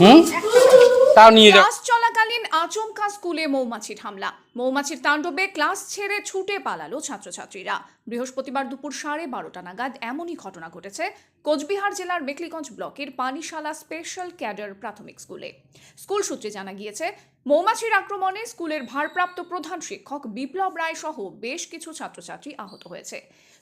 হুম? তাও নিয়ে যাও। স্কুলে মৌমাছির হামলা। মৌমাছির তাণ্ডবে ক্লাস ছেড়ে ছুটে পালালো ছাত্রছাত্রীরা। বৃহস্পতিবার দুপুর সাড়ে বারোটা নাগাদ এমনই ঘটনা ঘটেছে কোচবিহার জেলার মেকলিগঞ্জ ব্লকের পানিশালা স্পেশাল ক্যাডার প্রাথমিক স্কুলে। স্কুল সূত্রে জানা গিয়েছে, মৌমাছির আক্রমণে স্কুলের ভারপ্রাপ্ত প্রধান শিক্ষক বিপ্লব রায় সহ বেশ কিছু ছাত্রছাত্রী আহত হয়েছে।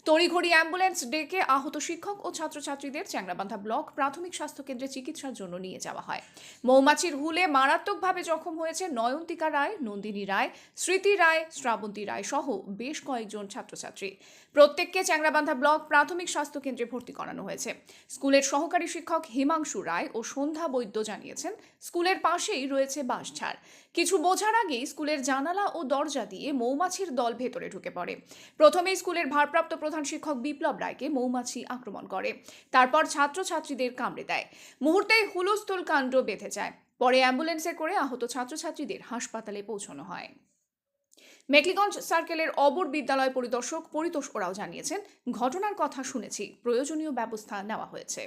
তড়িঘড়ি অ্যাম্বুলেন্স ডেকে আহত শিক্ষক ও ছাত্রছাত্রীদের চ্যাংরাবান্ধা ব্লক প্রাথমিক স্বাস্থ্য কেন্দ্রে চিকিৎসার জন্য নিয়ে যাওয়া হয়। মৌমাছির হুলে মারাত্মকভাবে জখম হয়েছে নয়ন্তিকা রায়, নন্দিনী রায়, স্মৃতি রায়, শ্রাবন্তী রায় সহ বেশ কয়েকজন ছাত্রছাত্রী। প্রত্যেককে চ্যাংরাবান্ধা ব্লক প্রাথমিক স্বাস্থ্য কেন্দ্রে ভর্তি করানো হয়েছে। স্কুলের সহকারী শিক্ষক হিমাংশু রায় ও সন্ধ্যা বৈদ্য জানিয়েছেন, স্কুলের পাশেই রয়েছে বাঁশঝাড়। কিছু বোঝার আগেই স্কুলের জানালা ও দরজা দিয়ে মৌমাছির দল ভেতরে ঢুকে পড়ে। প্রথমেই স্কুলের ভারপ্রাপ্ত প্রধান শিক্ষক বিপ্লব রায়কে মৌমাছি আক্রমণ করে। তারপর ছাত্রছাত্রীদের কামড়ে দেয়। মুহূর্তেই হুলস্থুল কাণ্ড বেঁধে যায়। পরে অ্যাম্বুলেন্সে করে আহত ছাত্রছাত্রীদের হাসপাতালে পৌঁছানো হয়। মেকলিগঞ্জ সার্কেলের অবর বিদ্যালয় পরিদর্শক পরিতোষ ওরাও জানিয়েছেন, ঘটনার কথা শুনেছি, প্রয়োজনীয় ব্যবস্থা নেওয়া হয়েছে।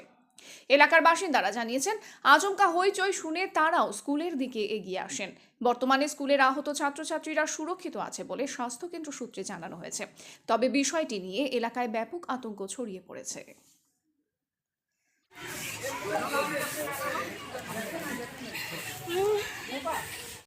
এলাকার বাসিন্দারা জানিয়েছেন, আচমকা হইচই শুনে তারাও স্কুলের দিকে এগিয়ে আসেন। বর্তমানে স্কুলের আহত ছাত্রছাত্রীরা সুরক্ষিত আছে বলে স্বাস্থ্যকেন্দ্র সূত্রে জানানো হয়েছে। তবে বিষয়টি নিয়ে এলাকায় ব্যাপক আতঙ্ক ছড়িয়ে পড়েছে।